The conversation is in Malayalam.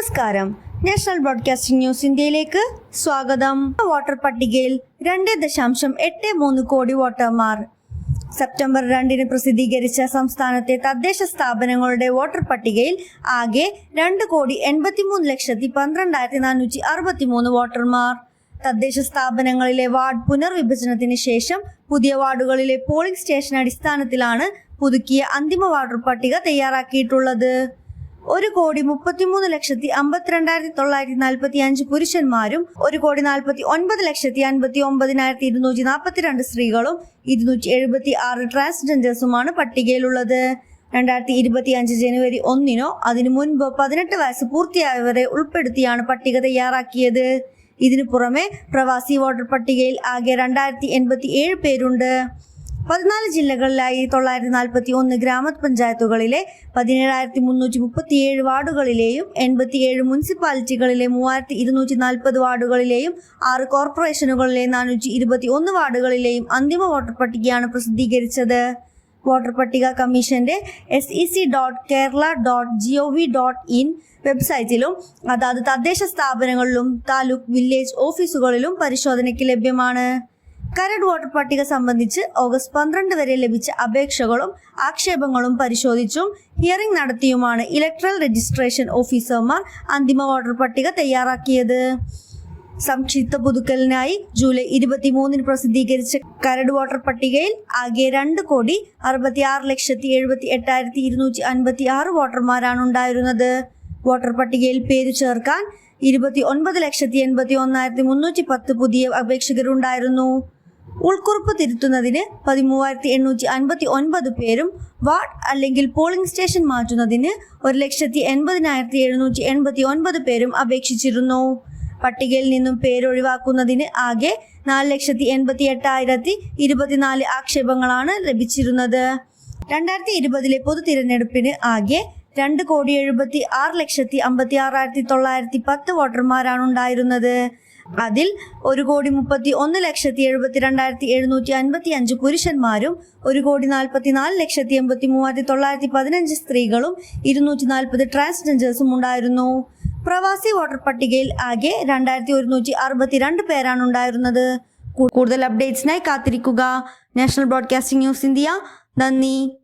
നമസ്കാരം. നാഷണൽ ബ്രോഡ്കാസ്റ്റിംഗ് ന്യൂസ് ഇന്ത്യയിലേക്ക് സ്വാഗതം. വോട്ടർ പട്ടികയിൽ രണ്ട് ദശാംശം എട്ട് മൂന്ന് കോടി വോട്ടർമാർ. സെപ്റ്റംബർ രണ്ടിന് പ്രസിദ്ധീകരിച്ച സംസ്ഥാനത്തെ തദ്ദേശ സ്ഥാപനങ്ങളുടെ വോട്ടർ പട്ടികയിൽ ആകെ രണ്ട് കോടി എൺപത്തിമൂന്ന് ലക്ഷത്തി പന്ത്രണ്ടായിരത്തി നാനൂറ്റി അറുപത്തിമൂന്ന് വോട്ടർമാർ. തദ്ദേശ സ്ഥാപനങ്ങളിലെ വാർഡ് പുനർവിഭജനത്തിന് ശേഷം പുതിയ വാർഡുകളിലെ പോളിംഗ് സ്റ്റേഷൻ അടിസ്ഥാനത്തിലാണ് പുതുക്കിയ അന്തിമ വോട്ടർ പട്ടിക തയ്യാറാക്കിയിട്ടുള്ളത്. ഒരു കോടി മുപ്പത്തിമൂന്ന് ലക്ഷത്തി അമ്പത്തിരണ്ടായിരത്തി തൊള്ളായിരത്തി നാൽപ്പത്തി അഞ്ച് പുരുഷന്മാരും ഒരു കോടി നാൽപ്പത്തി ഒൻപത് ലക്ഷത്തി അൻപത്തി ഒമ്പതിനായിരത്തി ഇരുന്നൂറ്റി നാൽപ്പത്തിരണ്ട് സ്ത്രീകളും ഇരുന്നൂറ്റി എഴുപത്തി ആറ് ട്രാൻസ്ജെൻഡേഴ്സുമാണ് പട്ടികയിലുള്ളത്. രണ്ടായിരത്തി ഇരുപത്തി അഞ്ച് ജനുവരി ഒന്നിനോ അതിനു മുൻപ് പതിനെട്ട് വയസ്സ് പൂർത്തിയായവരെ ഉൾപ്പെടുത്തിയാണ് പട്ടിക തയ്യാറാക്കിയത്. ഇതിനു പുറമെ പ്രവാസി വോട്ടർ പട്ടികയിൽ ആകെ രണ്ടായിരത്തി എൺപത്തി ഏഴ് പേരുണ്ട്. പതിനാല് ജില്ലകളിലായി തൊള്ളായിരത്തി നാൽപ്പത്തി ഒന്ന് ഗ്രാമപഞ്ചായത്തുകളിലെ പതിനേഴായിരത്തി മുന്നൂറ്റി മുപ്പത്തിയേഴ് വാർഡുകളിലെയും എൺപത്തിയേഴ് മുനിസിപ്പാലിറ്റികളിലെ മൂവായിരത്തി ഇരുന്നൂറ്റി നാൽപ്പത് വാർഡുകളിലെയും ആറ് കോർപ്പറേഷനുകളിലെ നാനൂറ്റി ഇരുപത്തി ഒന്ന് വാർഡുകളിലെയും അന്തിമ വോട്ടർ പട്ടികയാണ് പ്രസിദ്ധീകരിച്ചത്. വോട്ടർ പട്ടിക കമ്മീഷന്റെ S E C dot Kerala dot G O V dot in വെബ്സൈറ്റിലും അതാത് തദ്ദേശ സ്ഥാപനങ്ങളിലും താലൂക്ക് വില്ലേജ് ഓഫീസുകളിലും പരിശോധനയ്ക്ക് ലഭ്യമാണ്. കരട് വോട്ടർ പട്ടിക സംബന്ധിച്ച് ഓഗസ്റ്റ് പന്ത്രണ്ട് വരെ ലഭിച്ച അപേക്ഷകളും ആക്ഷേപങ്ങളും പരിശോധിച്ചും ഹിയറിംഗ് നടത്തിയുമാണ് ഇലക്ട്രൽ രജിസ്ട്രേഷൻ ഓഫീസർമാർ അന്തിമ വോട്ടർ പട്ടിക തയ്യാറാക്കിയത്. സംക്ഷിപ്ത പുതുക്കലിനായി ജൂലൈ ഇരുപത്തിമൂന്നിന് പ്രസിദ്ധീകരിച്ച കരട് വോട്ടർ പട്ടികയിൽ ആകെ രണ്ട് കോടി അറുപത്തി ആറ് ലക്ഷത്തി എഴുപത്തി എട്ടായിരത്തി ഇരുന്നൂറ്റി അൻപത്തി ആറ് വോട്ടർമാരാണ് ഉണ്ടായിരുന്നത്. വോട്ടർ പട്ടികയിൽ പേര് ചേർക്കാൻ ഇരുപത്തി ഒൻപത് ലക്ഷത്തി എൺപത്തി ഒന്നായിരത്തി മുന്നൂറ്റി പത്ത് പുതിയ അപേക്ഷകരുണ്ടായിരുന്നു. ഉൾക്കുറിപ്പ് തിരുത്തുന്നതിന് പതിമൂവായിരത്തി എണ്ണൂറ്റി അൻപത്തി ഒൻപത് പേരും വാർഡ് അല്ലെങ്കിൽ പോളിംഗ് സ്റ്റേഷൻ മാറ്റുന്നതിന് ഒരു ലക്ഷത്തി എൺപതിനായിരത്തി എഴുന്നൂറ്റി എൺപത്തി ഒൻപത് പേരും അപേക്ഷിച്ചിരുന്നു. പട്ടികയിൽ നിന്നും പേരൊഴിവാക്കുന്നതിന് ആകെ നാല് ലക്ഷത്തി എൺപത്തി എട്ടായിരത്തി ഇരുപത്തിനാല് ആക്ഷേപങ്ങളാണ് ലഭിച്ചിരുന്നത്. രണ്ടായിരത്തി ഇരുപതിലെ പൊതു തിരഞ്ഞെടുപ്പിന് ആകെ രണ്ട് കോടി എഴുപത്തി ആറ് ലക്ഷത്തി അമ്പത്തി ആറായിരത്തി തൊള്ളായിരത്തി പത്ത് വോട്ടർമാരാണ് ഉണ്ടായിരുന്നത് അതിൽ ഒരു കോടി മുപ്പത്തി ഒന്ന് ലക്ഷത്തി എഴുപത്തി രണ്ടായിരത്തി എഴുന്നൂറ്റി അൻപത്തി അഞ്ച് പുരുഷന്മാരും ഒരു കോടി നാൽപ്പത്തി നാല് ലക്ഷത്തി എൺപത്തി മൂവായിരത്തി തൊള്ളായിരത്തി പതിനഞ്ച് സ്ത്രീകളും ഇരുന്നൂറ്റി നാൽപ്പത് ട്രാൻസ്ജെൻഡേഴ്സും ഉണ്ടായിരുന്നു. പ്രവാസി വോട്ടർ പട്ടികയിൽ ആകെ രണ്ടായിരത്തി ഒരുന്നൂറ്റി അറുപത്തിരണ്ട് പേരാണ് ഉണ്ടായിരുന്നത്. കൂടുതൽ അപ്ഡേറ്റ്സിനായി കാത്തിരിക്കുക. National broadcasting news India. നന്ദി.